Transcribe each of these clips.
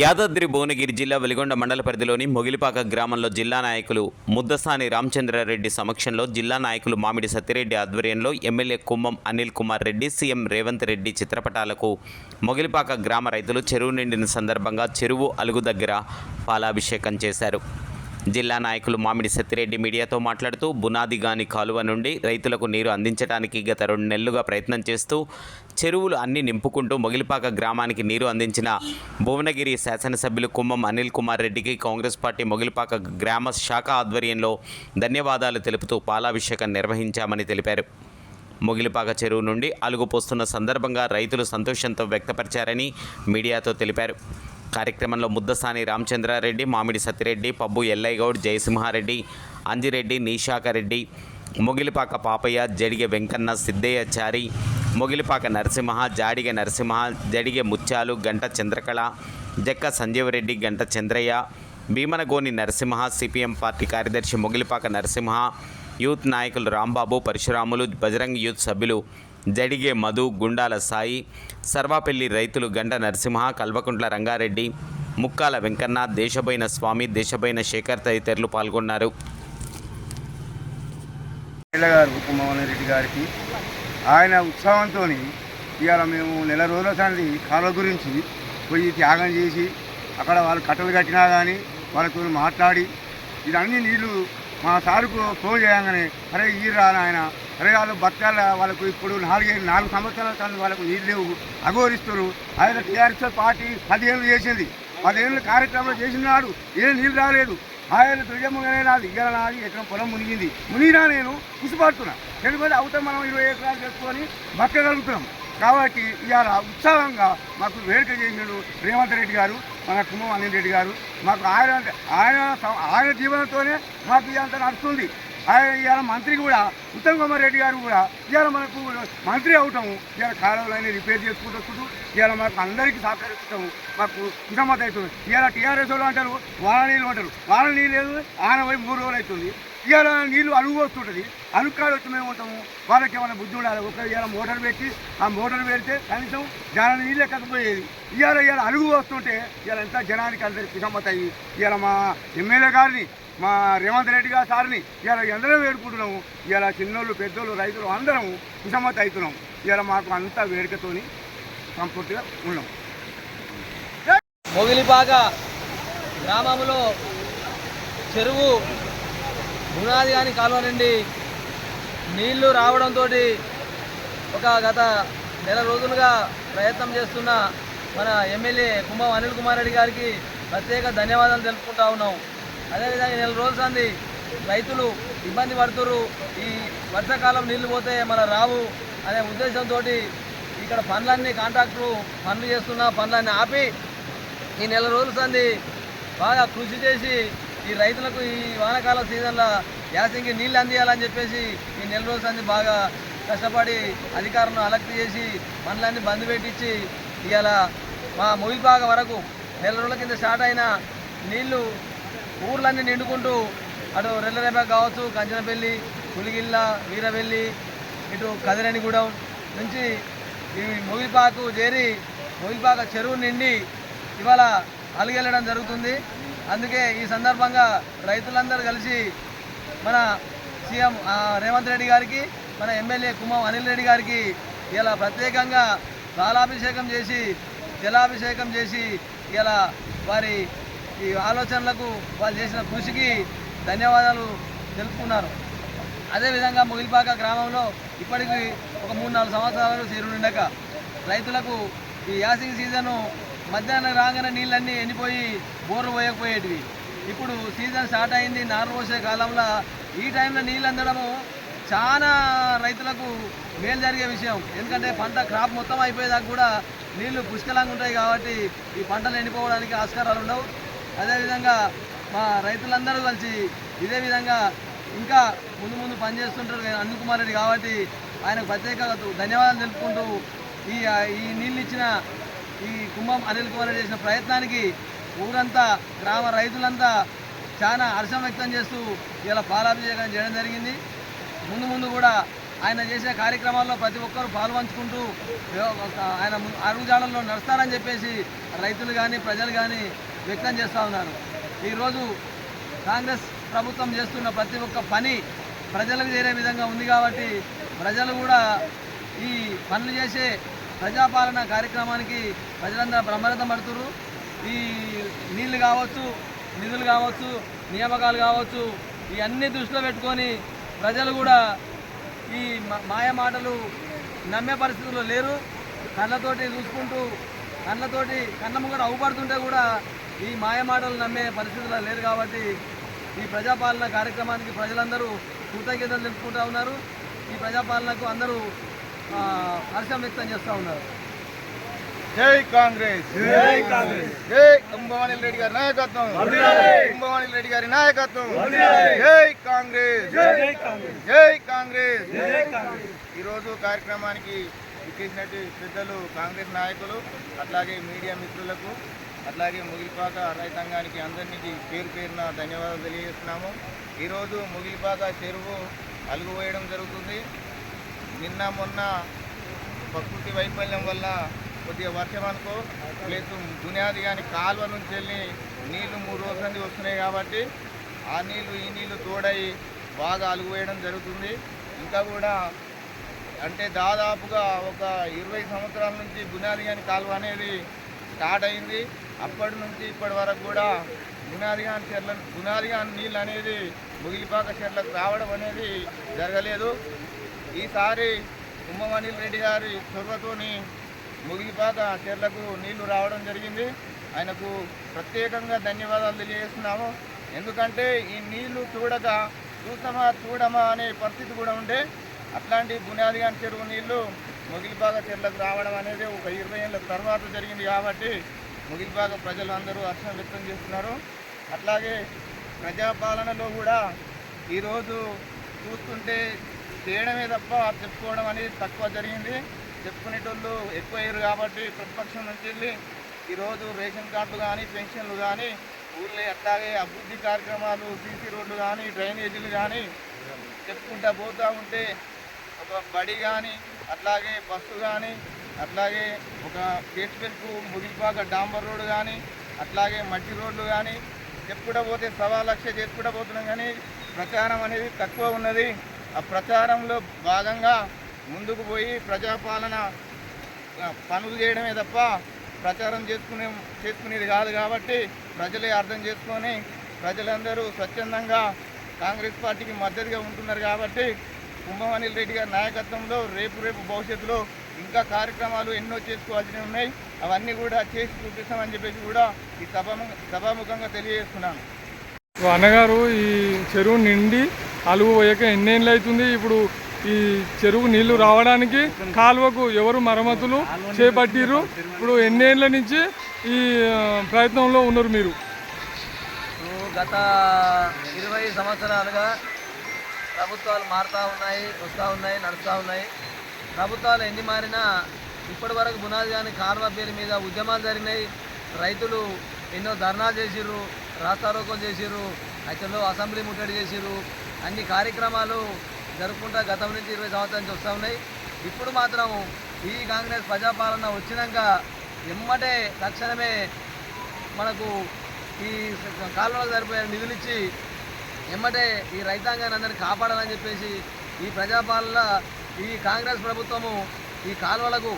యాదాద్రి భువనగిరి జిల్లా వెలిగొండ మండల పరిధిలోని మొగిలిపాక గ్రామంలో జిల్లా నాయకులు ముద్దసాని రామచంద్రారెడ్డి సమక్షంలో జిల్లా నాయకులు మామిడి సత్యరెడ్డి ఆధ్వర్యంలో ఎమ్మెల్యే కుమ్మం అనిల్ కుమార్ రెడ్డి సీఎం రేవంత్ రెడ్డి చిత్రపటాలకు మొగిలిపాక గ్రామ రైతులు చెరువు నిండిన సందర్భంగా చెరువు అలుగు దగ్గర పాలాభిషేకం చేశారు. జిల్లా నాయకులు మామిడి సత్తిరెడ్డి మీడియాతో మాట్లాడుతూ బునాదిగాని కాలువ నుండి రైతులకు నీరు అందించడానికి గత రెండు నెలలుగా ప్రయత్నం చేస్తూ చెరువులు అన్ని నింపుకుంటూ మొగిలిపాక గ్రామానికి నీరు అందించిన భువనగిరి శాసనసభ్యులు కుమ్మం అనిల్ కుమార్ రెడ్డికి కాంగ్రెస్ పార్టీ మొగిలిపాక గ్రామ శాఖ ఆధ్వర్యంలో ధన్యవాదాలు తెలుపుతూ పాలాభిషేకం నిర్వహించామని తెలిపారు. మొగిలిపాక చెరువు నుండి అలుగుపోస్తున్న సందర్భంగా రైతులు సంతోషంతో వ్యక్తపరిచారని మీడియాతో తెలిపారు. కార్యక్రమంలో ముద్దసాని రామచంద్రారెడ్డి మామిడి సతిరెడ్డి పబ్బు ఎల్లయ్యగౌడ్ జయసింహారెడ్డి అంజిరెడ్డి నీశాకరెడ్డి మొగిలిపాక పాపయ్య జడిగే వెంకన్న సిద్దయ్యచారి మొగిలిపాక నరసింహ జాడిగ నరసింహ జడిగే ముత్యాలు గంట చంద్రకళ జక్క సంజీవరెడ్డి గంట చంద్రయ్య భీమనగోని నరసింహ సిపిఎం పార్టీ కార్యదర్శి మొగిలిపాక నరసింహ యూత్ నాయకులు రాంబాబు పరశురాములు బజరంగ్ యూత్ సభ్యులు జడిగే మధు గుండాల సాయి సర్వాపల్లి రైతులు గంట నరసింహ కల్వకుంట్ల రంగారెడ్డి ముక్కాల వెంకన్న దేశబైన స్వామి దేశబైన శేఖర్ తదితరులు పాల్గొన్నారు. గారు రెడ్డి గారికి ఆయన ఉత్సాహంతో ఇవాళ మేము నెల రోజుల సంది కాలువ గురించి పోయి త్యాగం చేసి అక్కడ వాళ్ళు కట్టలు కట్టినా కానీ వాళ్ళతో మాట్లాడి ఇదన్నీ నీళ్ళు మా సారుకు ఫోన్ చేయగానే అరే ఈ రా ఆయన అరే వాళ్ళు బతకాల వాళ్ళకు ఇప్పుడు నాలుగైదు నాలుగు సంవత్సరాల తను వాళ్ళకు నీళ్ళు లేవు. అఘోరిస్తారు ఆయన టీఆర్ఎస్ పార్టీ పదిహేను చేసింది. పదిహేను కార్యక్రమాలు చేసినాడు ఏం నీళ్ళు రాలేదు. ఆయన దుర్గమ్మగానే నాది ఇగ్గర నాది ఎక్కడ పొలం మునిగింది. మునిగినా నేను కుసిపడుతున్నా ఎందుకంటే అవుతాం మనం ఇరవై ఎకరాలు చేసుకొని బతకగలుగుతున్నాం. కాబట్టి ఇవాళ ఉత్సాహంగా మాకు వేడుక చేసినాడు రేవంత్ రెడ్డి గారు మన కుమ్మం అనిల్ రెడ్డి గారు. మాకు ఆయన ఆయన ఆయన జీవనంతోనే మాకు ఇదంతా నడుస్తుంది. ఆయన ఇవాళ మంత్రి కూడా ఉత్తమ్ కుమార్ రెడ్డి గారు కూడా ఇవాళ మనకు మంత్రి అవటము ఇవాళ కాలువలన్నీ రిపేర్ చేసుకుంటూ వస్తుంటూ ఇవాళ మాకు అందరికీ సహకరిస్తాము. మాకు నిజామత అవుతుంది. ఇవాళ టీఆర్ఎస్ వాళ్ళు అంటారు వాళ్ళ నీళ్ళు అంటారు వాళ్ళ నీళ్ళు లేదు ఆయన వైపు మూడు రోజులు అవుతుంది. ఇవాళ నీళ్ళు అలుగు అనుకాడు వచ్చి మేము ఉంటాము వాళ్ళకి ఏమైనా బుద్ధి ఉండాలి? ఒక ఇవాళ మోటార్ పెట్టి ఆ మోటార్ పెడితే కనీసం జనాల నీళ్ళు ఎక్కకపోయేది. ఇవాళ ఇవాళ అలుగు వస్తుంటే ఇవాళ ఎంత జనానికి అందరికి నిజామత అయ్యి ఇవాళ మా ఎమ్మెల్యే గారిని మా రేవంత్ రెడ్డి గారి సార్ని ఇవాళ అందరం వేడుకుంటున్నాము. ఇవాళ చిన్నోళ్ళు పెద్దోళ్ళు రైతులు అందరం నిజామత అవుతున్నాం ఇవాళ మాకు అంతా వేడుకతోని సంపూర్తిగా ఉన్నాం మొగిలిపాక గ్రామంలో చెరువు బునాది కాని కాలువ నుండి నీళ్ళు రావడంతో ఒక గత నెల రోజులుగా ప్రయత్నం చేస్తున్న మన ఎమ్మెల్యే కుంభం అనిల్ కుమార్ రెడ్డి గారికి ప్రత్యేక ధన్యవాదాలు తెలుపుకుంటా ఉన్నాం. అదేవిధంగా ఈ నెల రోజుల సంది రైతులు ఇబ్బంది పడుతురు ఈ వర్షాకాలం నీళ్ళు పోతే మన రావు అనే ఉద్దేశంతో ఇక్కడ పనులన్నీ కాంట్రాక్టరు పనులు చేస్తున్న పనులన్నీ ఆపి ఈ నెల రోజుల సంది బాగా కృషి చేసి ఈ రైతులకు ఈ వానకాల సీజన్లో యాసంగి నీళ్ళు అందియాలని చెప్పేసి ఈ నెల రోజుల సంది బాగా కష్టపడి అధికారులను అలక్ట్ చేసి పనులన్నీ బంద్ పెట్టించి ఇవాళ మా ముగిపాక వరకు నెల రోజుల కింద స్టార్ట్ అయిన నీళ్ళు ఊర్లన్నీ నిండుకుంటూ అటు రెల్లరేప కావచ్చు కంచనపల్లి పులిగిల్ల వీరవెల్లి ఇటు కదిరనిగూడెం నుంచి ఈ మొగిలిపాకు చేరి మొగిలిపాక చెరువు నిండి ఇవాళ అలిగెళ్ళడం జరుగుతుంది. అందుకే ఈ సందర్భంగా రైతులందరూ కలిసి మన సీఎం రేవంత్ రెడ్డి గారికి మన ఎమ్మెల్యే కుమ్మం అనిల్ రెడ్డి గారికి ఇలా ప్రత్యేకంగా బాలాభిషేకం చేసి జలాభిషేకం చేసి ఇలా వారి ఈ ఆలోచనలకు వాళ్ళు చేసిన కృషికి ధన్యవాదాలు తెలుపుకున్నారు. అదేవిధంగా ముగిలిపాక గ్రామంలో ఇప్పటికీ ఒక మూడు నాలుగు సంవత్సరాలు చేరుండక రైతులకు ఈ యాసింగ్ సీజను మధ్యాహ్నం రాగానే నీళ్ళన్నీ ఎండిపోయి బోర్లు పోయకపోయేటివి. ఇప్పుడు సీజన్ స్టార్ట్ అయింది నారు పోసే కాలంలో ఈ టైంలో నీళ్ళు అందడము చాలా రైతులకు మేలు జరిగే విషయం. ఎందుకంటే పంట క్రాప్ మొత్తం అయిపోయేదాకా కూడా నీళ్ళు పుష్కలంగా ఉంటాయి కాబట్టి ఈ పంటలు ఎండిపోవడానికి ఆస్కారాలు ఉండవు. అదేవిధంగా మా రైతులందరూ కలిసి ఇదే విధంగా ఇంకా ముందు ముందు పనిచేస్తుంటారు అనిల్ కుమార్ రెడ్డి కాబట్టి ఆయనకు ప్రత్యేక ధన్యవాదాలు తెలుపుకుంటూ ఈ ఈ నీళ్ళు ఇచ్చిన ఈ కుంభం అనిల్ కుమార్ చేసిన ప్రయత్నానికి ఊరంతా గ్రామ రైతులంతా చాలా హర్షం వ్యక్తం చేస్తూ ఇలా పాలాభిషేకం చేయడం జరిగింది. ముందు ముందు కూడా ఆయన చేసే కార్యక్రమాల్లో ప్రతి ఒక్కరూ పాల్పంచుకుంటూ ఆయన అరుగుజాడల్లో నడుస్తారని చెప్పేసి రైతులు కానీ ప్రజలు కానీ వ్యక్తం చేస్తూ ఉన్నారు. ఈరోజు కాంగ్రెస్ ప్రభుత్వం చేస్తున్న ప్రతి ఒక్క పని ప్రజలకు చేరే విధంగా ఉంది కాబట్టి ప్రజలు కూడా ఈ పనులు చేసే ప్రజాపాలన కార్యక్రమానికి ప్రజలందరూ బ్రహ్మరథం పడుతున్నారు ఈ నీళ్ళు కావచ్చు నిధులు కావచ్చు నియామకాలు కావచ్చు ఇవన్నీ దృష్టిలో పెట్టుకొని ప్రజలు కూడా ఈ మాయ మాటలు నమ్మే పరిస్థితుల్లో లేరు. కళ్ళతోటి చూసుకుంటూ కళ్ళతోటి కళ్ళ కూడా అవుపడుతుంటే కూడా ఈ మాయ మాటలు నమ్మే పరిస్థితుల్లో లేరు కాబట్టి ఈ ప్రజాపాలన కార్యక్రమానికి ప్రజలందరూ కృతజ్ఞతలు తెలుపుకుంటూ ఉన్నారు. ఈ ప్రజాపాలనకు అందరూ హర్షం వ్యక్తం చేస్తూ ఉన్నారు. జై కాంగ్రెస్. జై కాంగ్రెస్. జై కుంభవాణి రెడ్డి గారి నాయకత్వం. కుంభవాణి రెడ్డి. గారి నాయకత్వం. జై కాంగ్రెస్. జై కాంగ్రెస్. ఈరోజు కార్యక్రమానికి ఇచ్చేసినట్టు పెద్దలు కాంగ్రెస్ నాయకులు అట్లాగే మీడియా మిత్రులకు అట్లాగే ముగిలిపాక రైతాంగానికి అందరికీ పేరు పేరున ధన్యవాదాలు తెలియజేస్తున్నాము. ఈరోజు ముగిలిపాక చెరువు అలుగు వేయడం జరుగుతుంది. నిన్న మొన్న ప్రకృతి వైఫల్యం వల్ల కొద్దిగా వర్షం అనుకో లేదు బునియాది కానీ కాలువ నుంచి వెళ్ళి నీళ్ళు మూడు రోజుల నుండి వస్తున్నాయి కాబట్టి ఆ నీళ్ళు ఈ నీళ్ళు తోడై బాగా అలుగు వేయడం జరుగుతుంది. ఇంకా కూడా అంటే దాదాపుగా ఒక ఇరవై సంవత్సరాల నుంచి బునాది కానీ కాలువ అనేది స్టార్ట్ అయింది. అప్పటి నుంచి ఇప్పటి వరకు కూడా బునాది కానీ చెర్ల బునాది కానీ నీళ్ళు అనేది ముగిలిపాక చెర్లకు రావడం అనేది జరగలేదు. ఈసారి కుంభమణిల్ రెడ్డి గారి చొరవతోని ముగిలిపాక చెర్లకు నీళ్ళు రావడం జరిగింది. ఆయనకు ప్రత్యేకంగా ధన్యవాదాలు తెలియజేస్తున్నాము. ఎందుకంటే ఈ నీళ్ళు చూడక చూస్తామా చూడమా అనే పరిస్థితి కూడా ఉండే. అట్లాంటి బునాదిగాన్ చెరువు నీళ్ళు ముగిలిపాక చెర్లకు రావడం అనేది ఒక ఇరవై ఏళ్ళ తర్వాత జరిగింది కాబట్టి ముగిలిపాక ప్రజలు అందరూ హర్షం వ్యక్తం చేస్తున్నారు. అట్లాగే ప్రజాపాలనలో కూడా ఈరోజు చూస్తుంటే చేయడమే తప్ప చెప్పుకోవడం అనేది తక్కువ జరిగింది. చెప్పుకునేటోళ్ళు ఎక్కువ అయ్యారు కాబట్టి ప్రతిపక్షం నుంచి వెళ్ళి ఈరోజు రేషన్ కార్డులు కానీ పెన్షన్లు కానీ ఊళ్ళో అట్లాగే అభివృద్ధి కార్యక్రమాలు సీసీ రోడ్లు కానీ డ్రైనేజీలు కానీ చెప్పుకుంటా పోతూ ఉంటే ఒక బడి కానీ అట్లాగే బస్సు కానీ అట్లాగే ఒక కేట్పెల్కు ముగిలిపాక డాంబర్ రోడ్డు కానీ అట్లాగే మట్టి రోడ్లు కానీ చెప్పుకుంటా పోతే సవా లక్ష చేసుకుంటా పోతున్నాం కానీ ప్రచారం అనేది తక్కువ ఉన్నది. ప్రచారంలో భాగంగా ముందుకు పోయి ప్రజాపాలన పనులు చేయడమే తప్ప ప్రచారం చేసుకునే చేసుకునేది కాదు కాబట్టి ప్రజలే అర్థం చేసుకొని ప్రజలందరూ స్వచ్ఛందంగా కాంగ్రెస్ పార్టీకి మద్దతుగా ఉంటున్నారు కాబట్టి కుంభమణిల్ రెడ్డి గారి నాయకత్వంలో రేపు రేపు భవిష్యత్తులో ఇంకా కార్యక్రమాలు ఎన్నో చేసుకోవాల్సినవి ఉన్నాయి. అవన్నీ కూడా చేసి చూపిస్తామని చెప్పేసి కూడా ఈ సభ సభాముఖంగా తెలియజేస్తున్నాను. అన్నగారు ఈ చెరువు నిండి అలుగు పోయాక ఎన్నేళ్ళు అవుతుంది? ఇప్పుడు ఈ చెరువు నీళ్ళు రావడానికి కాలువకు ఎవరు మరమ్మతులు చేపట్టిరు ఇప్పుడు ఎన్నేళ్ళ నుంచి ఈ ప్రయత్నంలో ఉన్నారు మీరు? గత ఇరవై సంవత్సరాలుగా ప్రభుత్వాలు మారుతూ ఉన్నాయి వస్తూ ఉన్నాయి నడుస్తూ ఉన్నాయి. ప్రభుత్వాలు ఎన్ని మారినా ఇప్పటి వరకు బునాది కానీ కాలువ పేరు మీద ఉద్యమాలు జరిగినాయి. రైతులు ఎన్నో ధర్నాలు చేసిర్రు. రాస్తారోకం చేసిరు అయితే అసెంబ్లీ ముట్టడి చేసిరు అన్ని కార్యక్రమాలు జరుపుకుంటా గతం నుంచి ఇరవై సంవత్సరాల నుంచి వస్తూ ఉన్నాయి. ఇప్పుడు మాత్రం ఈ కాంగ్రెస్ ప్రజాపాలన వచ్చినాక ఎమ్మటే తక్షణమే మనకు ఈ కాలువలకు సరిపోయే నిధులు ఇచ్చి ఎమ్మటే ఈ రైతాంగాన్ని అందరినీ కాపాడాలని చెప్పేసి ఈ ప్రజాపాలన ఈ కాంగ్రెస్ ప్రభుత్వము ఈ కాలువలకు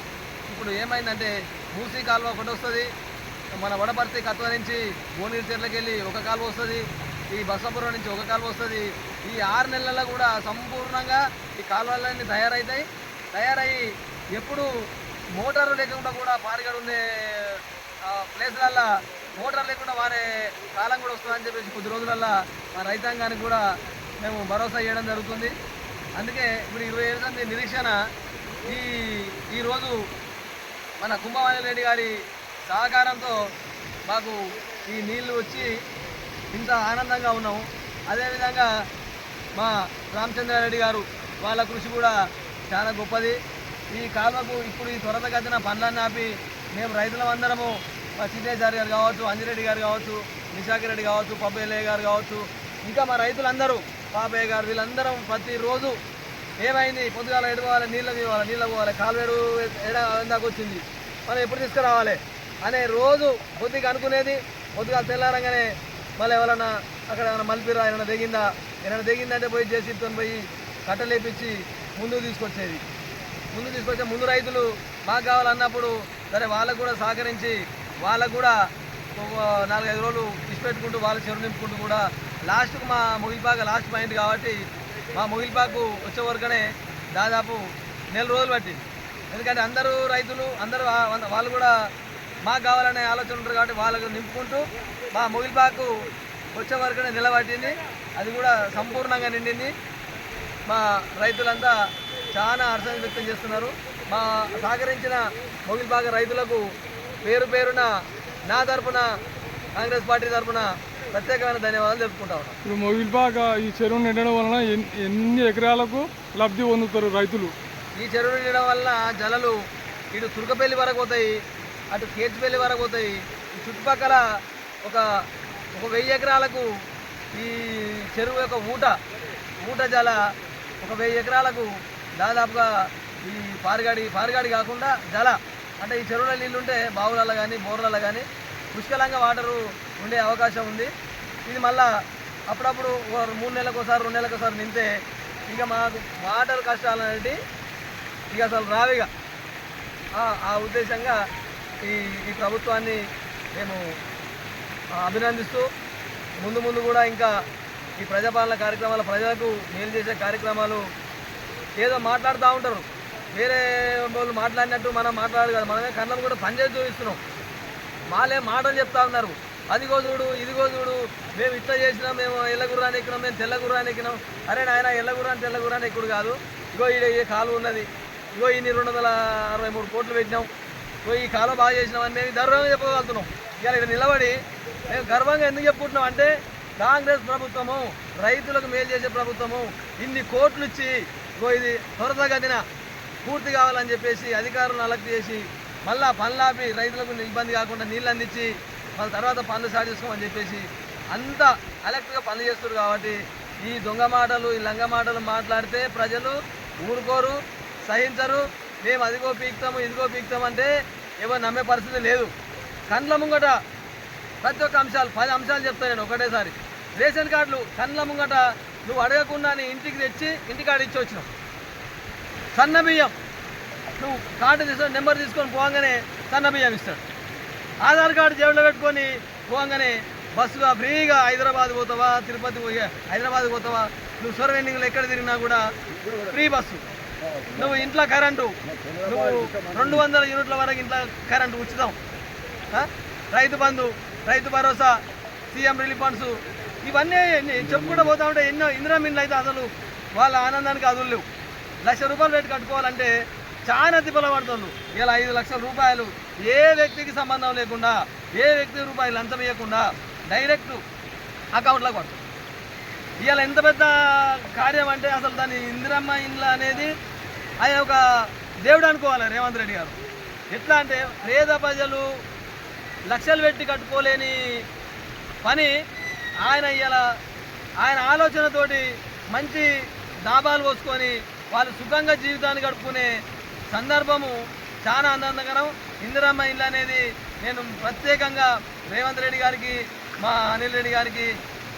ఇప్పుడు ఏమైందంటే మూసీ కాలువ ఒకటి వస్తుంది. మన వడపర్తి కత్వ నుంచి భువనగిరి చెట్లకి వెళ్ళి ఒక కాలువ వస్తుంది. ఈ బసపురం నుంచి ఒక కాలువ వస్తుంది. ఈ ఆరు నెలల్లో కూడా సంపూర్ణంగా ఈ కాలువలన్నీ తయారవుతాయి తయారయ్యి ఎప్పుడు మోటార్లు లేకుండా కూడా పారిగడు ఉండే ప్లేస్లల్లో మోటార్ లేకుండా వారే కాలం కూడా వస్తుందని చెప్పేసి కొద్ది రోజులల్లో మా రైతాంగానికి కూడా మేము భరోసా ఇవ్వడం జరుగుతుంది. అందుకే ఇప్పుడు ఇరవై ఏళ్ళ సంది నిరీక్షణ ఈ ఈరోజు మన కుంభవాణి రెడ్డి గారి సహకారంతో మాకు ఈ నీళ్ళు వచ్చి ఇంత ఆనందంగా ఉన్నాము. అదేవిధంగా మా రామచంద్రారెడ్డి గారు వాళ్ళ కృషి కూడా చాలా గొప్పది. ఈ కాలువకు ఇప్పుడు ఈ త్వరతగతిన పనులన్నీ ఆపి మేము రైతులమందరము మా సిద్ధేశ్వరి గారు కావచ్చు అంజిరెడ్డి గారు కావచ్చు నిశాకి రెడ్డి కావచ్చు పబ్బేలయ్య గారు కావచ్చు ఇంకా మా రైతులందరూ పాపయ్య గారు వీళ్ళందరం ప్రతిరోజు ఏమైంది? పొద్దుగాల ఎడుకోవాలి నీళ్ళ పోవాలి నీళ్ళ పోవాలి కాలువేడు ఎడ ఎందాక వచ్చింది మనం ఎప్పుడు తీసుకురావాలి? అనే రోజు పొద్దుగా అనుకునేది. పొద్దుగా తెల్లారంగానే మళ్ళీ ఎవరన్నా అక్కడ ఏమైనా మలిపిరా ఏమైనా దిగిందా ఏమైనా దిగిందంటే పోయి జేసీతో పోయి కట్టలేపించి ముందుకు తీసుకొచ్చేది. ముందు తీసుకొచ్చే ముందు రైతులు మాకు కావాలన్నప్పుడు సరే వాళ్ళకు కూడా సహకరించి వాళ్ళకు కూడా నాలుగైదు రోజులు ఇష్టపెట్టుకుంటూ వాళ్ళ చెరువు నింపుకుంటూ కూడా లాస్ట్కు మా ముగిలిపాక లాస్ట్ పాయింట్ కాబట్టి మా ముగిలిపాకు వచ్చే వరకునే దాదాపు నెల రోజులు పట్టింది. ఎందుకంటే అందరూ రైతులు అందరూ వాళ్ళు కూడా మాకు కావాలనే ఆలోచన ఉంటారు కాబట్టి వాళ్ళకు నింపుకుంటూ మా ముగిలిపాకు వచ్చే వరకునే నిలబట్టింది. అది కూడా సంపూర్ణంగా నిండింది. మా రైతులంతా చాలా హర్షం వ్యక్తం చేస్తున్నారు. మా సహకరించిన మొగిల్బాగ రైతులకు పేరు పేరున నా తరపున కాంగ్రెస్ పార్టీ తరపున ప్రత్యేకమైన ధన్యవాదాలు తెలుపుకుంటా ఉన్నాను ఇప్పుడు మొగిలిపాక ఈ చెరువు నిండడం వలన ఎన్- ఎన్ని ఎకరాలకు లబ్ధి పొందుతారు రైతులు? ఈ చెరువు నిండడం వల్ల జలలు ఇటు తుర్కపల్లి వరకు పోతాయి. అటు కేర్చిపల్లి వరకు పోతాయి. చుట్టుపక్కల ఒక ఒక వెయ్యి ఎకరాలకు ఈ చెరువు యొక్క ఊట ఊట జల ఒక వెయ్యి ఎకరాలకు దాదాపుగా ఈ పారుగాడి పారుగాడి కాకుండా జల. అంటే ఈ చెరువుల నీళ్ళు ఉంటే బావులలో కానీ బోర్లలో కానీ పుష్కలంగా వాటరు ఉండే అవకాశం ఉంది. ఇది మళ్ళా అప్పుడప్పుడు మూడు నెలలకు ఒకసారి రెండు నెలలకు ఒకసారి నింతే ఇక మాకు వాటర్ కష్టాలు అనేవి ఇక అసలు రావిగా. ఆ ఉద్దేశంగా ఈ ఈ ప్రభుత్వాన్ని మేము అభినందిస్తూ ముందు ముందు కూడా ఇంకా ఈ ప్రజాపాలన కార్యక్రమాలు ప్రజలకు మేలు చేసే కార్యక్రమాలు ఏదో మాట్లాడుతూ ఉంటారు. వేరే వాళ్ళు మాట్లాడినట్టు మనం మాట్లాడదు కదా. మనమే కన్నం కూడా పనిచేసి చూపిస్తున్నాం. మాలే మాటలు చెప్తా ఉన్నారు. అదిగో చూడు ఇదిగో చూడు మేము ఇట్లా చేసినాం మేము ఎల్లగుర్రాన్ని ఎక్కినాం మేము తెల్లగుర్రాన్ని ఎక్కినాం. అరే నాయన ఎల్ల తెల్లగుర్రాన్ని తెల్ల ఎక్కుడు కాదు. ఇగో ఈ ఈ కాలువ ఉన్నది. ఇగో ఇన్ని రెండు వందల అరవై మూడు కోట్లు పెట్టినాం. ఇగో ఈ కాలం బాగా చేసినామని మేము గర్వంగా చెప్పగలుగుతున్నాం ఇలా ఇక్కడ నిలబడి మేము గర్వంగా ఎందుకు చెప్పుకుంటున్నాం అంటే కాంగ్రెస్ ప్రభుత్వము రైతులకు మేలు చేసే ప్రభుత్వము ఇన్ని కోట్లు ఇచ్చి ఇది త్వరతగతిన పూర్తి కావాలని చెప్పేసి అధికారులను అలక్ట్ చేసి మళ్ళా పనులాపి రైతులకు ఇబ్బంది కాకుండా నీళ్ళు అందించి మళ్ళీ తర్వాత పనులు స్టార్ట్ చేసుకోమని చెప్పేసి అంత అలెక్ట్గా పనులు చేస్తారు కాబట్టి ఈ దొంగ మాటలు ఈ లంగ మాటలు మాట్లాడితే ప్రజలు ఊరుకోరు సహించరు. మేము అదిగో పీక్తాము ఇదిగో పీక్తామంటే ఎవరు నమ్మే పరిస్థితి లేదు. కండ్ల ముంగట ప్రతి ఒక్క అంశాలు పది అంశాలు చెప్తాను నేను ఒకటేసారి. రేషన్ కార్డులు కండ్ల ముంగట నువ్వు అడగకుండా నీ ఇంటికి తెచ్చి ఇంటికాడ ఇచ్చి వచ్చినావు. సన్న బియ్యం. నువ్వు కార్డు తీసుకొని నెంబర్ తీసుకొని పోగానే సన్న బియ్యం ఇస్తాడు. ఆధార్ కార్డు జేబులో పెట్టుకొని పోగానే బస్సుగా ఫ్రీగా హైదరాబాద్ పోతావా తిరుపతి పోయి హైదరాబాద్ పోతావా నువ్వు సొరవెండింగ్లో ఎక్కడ తిరిగినా కూడా ఫ్రీ బస్సు. నువ్వు ఇంట్లో కరెంటు. నువ్వు రెండు వందల యూనిట్ల వరకు ఇంట్లో కరెంటు ఉచితం Rythu Bandhu Rythu Bharosa CM relief funds ఇవన్నీ చెప్పుకుంటూ పోతా ఉంటే ఎన్నో ఇందిరా మిన్లు అయితే అసలు వాళ్ళ ఆనందానికి అదులు లేవు. లక్ష రూపాయలు పెట్టి కట్టుకోవాలంటే చాలా తిప్పలు పడుతుంది. ఇలా ఐదు లక్షల రూపాయలు ఏ వ్యక్తికి సంబంధం లేకుండా ఏ వ్యక్తి రూపాయలు లంచం ఇవ్వకుండా డైరెక్ట్ అకౌంట్లోకి పడుతుంది ఇవాళ ఎంత పెద్ద కార్యం అంటే అసలు దాని ఇందిరమ్మ ఇండ్ల అనేది ఆయన ఒక దేవుడు అనుకోవాలి రేవంత్ రెడ్డి గారు. ఎట్లా అంటే పేద ప్రజలు లక్షలు పెట్టి కట్టుకోలేని పని ఆయన ఇలా ఆయన ఆలోచనతోటి మంచి దాబాలు పోసుకొని వాళ్ళు సుఖంగా జీవితాన్ని గడుపుకునే సందర్భము చాలా ఆనందకరం. ఇందిరమ్మ ఇల్లు అనేది నేను ప్రత్యేకంగా రేవంత్ రెడ్డి గారికి మా అనిల్ రెడ్డి గారికి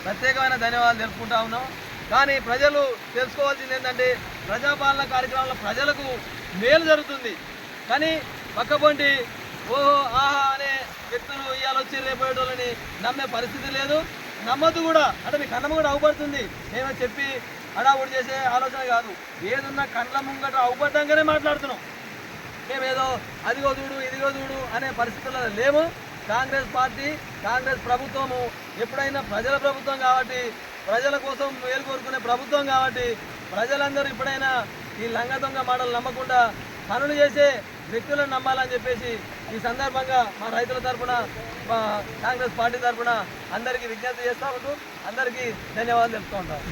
ప్రత్యేకమైన ధన్యవాదాలు తెలుపుకుంటా ఉన్నాం. కానీ ప్రజలు తెలుసుకోవాల్సింది ఏంటంటే ప్రజాపాలన కార్యక్రమంలో ప్రజలకు మేలు జరుగుతుంది. కానీ పక్కపొంటి ఓహో ఆహా అనే వ్యక్తులు ఇవాళ వచ్చి రేపేటోళ్ళని నమ్మే పరిస్థితి లేదు. నమ్మద్దు కూడా. అంటే మీ కన్నమ్మ కూడా అవుపడుతుంది. మేము చెప్పి హడావుడి చేసే ఆలోచన కాదు. ఏదున్నా కండ్ల ముంగట అవుపడ్డంగానే మాట్లాడుతున్నాం. మేమేదో అదిగో చూడు ఇదిగో చూడు అనే పరిస్థితుల్లో లేము. కాంగ్రెస్ పార్టీ కాంగ్రెస్ ప్రభుత్వము ఎప్పుడైనా ప్రజల ప్రభుత్వం కాబట్టి ప్రజల కోసం మేలు కోరుకునే ప్రభుత్వం కాబట్టి ప్రజలందరూ ఇప్పుడైనా ఈ లంగ దొంగ మాటలు నమ్మకుండా పనులు చేసే వ్యక్తులను నమ్మాలని చెప్పేసి ఈ సందర్భంగా మా రైతుల తరఫున మా కాంగ్రెస్ పార్టీ తరఫున అందరికీ విజ్ఞప్తి చేస్తూ ఉంటూ అందరికీ ధన్యవాదాలు తెలుపుతూ ఉంటాం.